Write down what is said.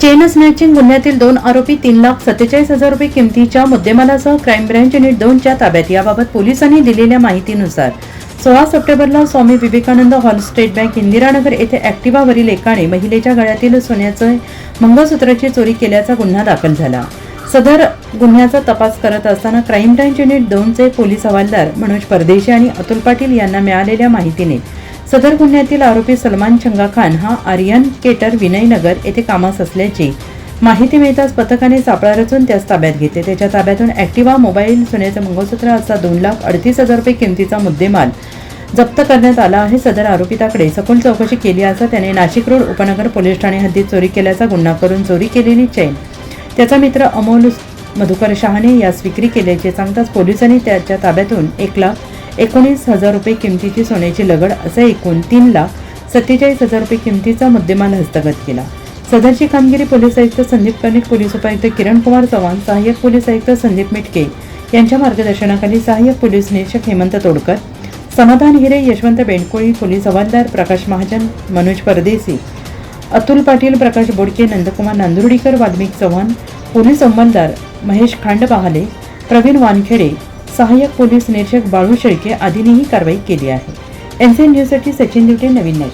Chain snatching गुन्ह्यातील दोन आरोपी तीन लाख सत्तेचाळीस हजार रुपये किमतीच्या मुद्देमालासह क्राईम ब्रँच युनिट दोनच्या ताब्यात. याबाबत पोलिसांनी दिलेल्या माहितीनुसार सोळा सप्टेंबरला Swami Vivekanand hall state bank Indiranagar येथे ॲक्टिवावरील एकाने महिलेच्या गळ्यातील सोन्याचे मंगळसूत्राची चोरी केल्याचा गुन्हा दाखल झाला. सदर गुन्ह्याचा तपास करत असताना क्राईम ब्रँच युनिट दोनचे पोलीस हवालदार मनोज परदेशी आणि अतुल पाटील यांना मिळालेल्या माहितीने सदर गुन्ह्यातील आरोपी सलमान चंगा खान हा आर्यन केटर विनयनगर येथे कामास असल्याची माहिती मिळताच पथकाने सापळा रचून त्यास ताब्यात घेतले. त्याच्या ताब्यातून ॲक्टिवा मोबाईल सोन्याचं मंगळसूत्र असा दोन लाख अडतीस हजार रुपये किमतीचा मुद्देमाल जप्त करण्यात आला आहे. सदर आरोपिताकडे सखोल चौकशी केली असता त्याने नाशिक रोड उपनगर पोलीस ठाणे हद्दीत चोरी केल्याचा गुन्हा करून चोरी केलेली चैन. त्याचा मित्र अमोल मधुकर शहाने यास विक्री केल्याचे सांगताच पोलिसांनी त्याच्या ताब्यातून एक लाख एकोणीस हजार रुपये किमतीची सोन्याची लगड असे एकूण तीन लाख सत्तेचाळीस हजार रुपये किमतीचा मुद्देमाल हस्तगत केला. सदरची कामगिरी पोलीस आयुक्त संदीप कर्णिक पोलीस उपायुक्त किरण कुमार चव्हाण सहाय्यक पोलीस आयुक्त संदीप मिटके यांच्या मार्गदर्शनाखाली सहाय्यक पोलीस निरीक्षक हेमंत तोडकर समाधान हिरे यशवंत बेंडकोळी पोलीस हवालदार प्रकाश महाजन मनोज परदेसी अतुल पाटील प्रकाश बोडके नंदकुमार नांदुर्डीकर वाल्मिक चव्हाण पोलीस अंमलदार महेश खांडबहाले प्रवीण वानखेडे सहाय्यक पोलीस निरीक्षक बाळू शेळके आदींनीही कारवाई केली आहे. एनसीएन न्यूजसाठी सचिन दिवटे नवीन नाशिक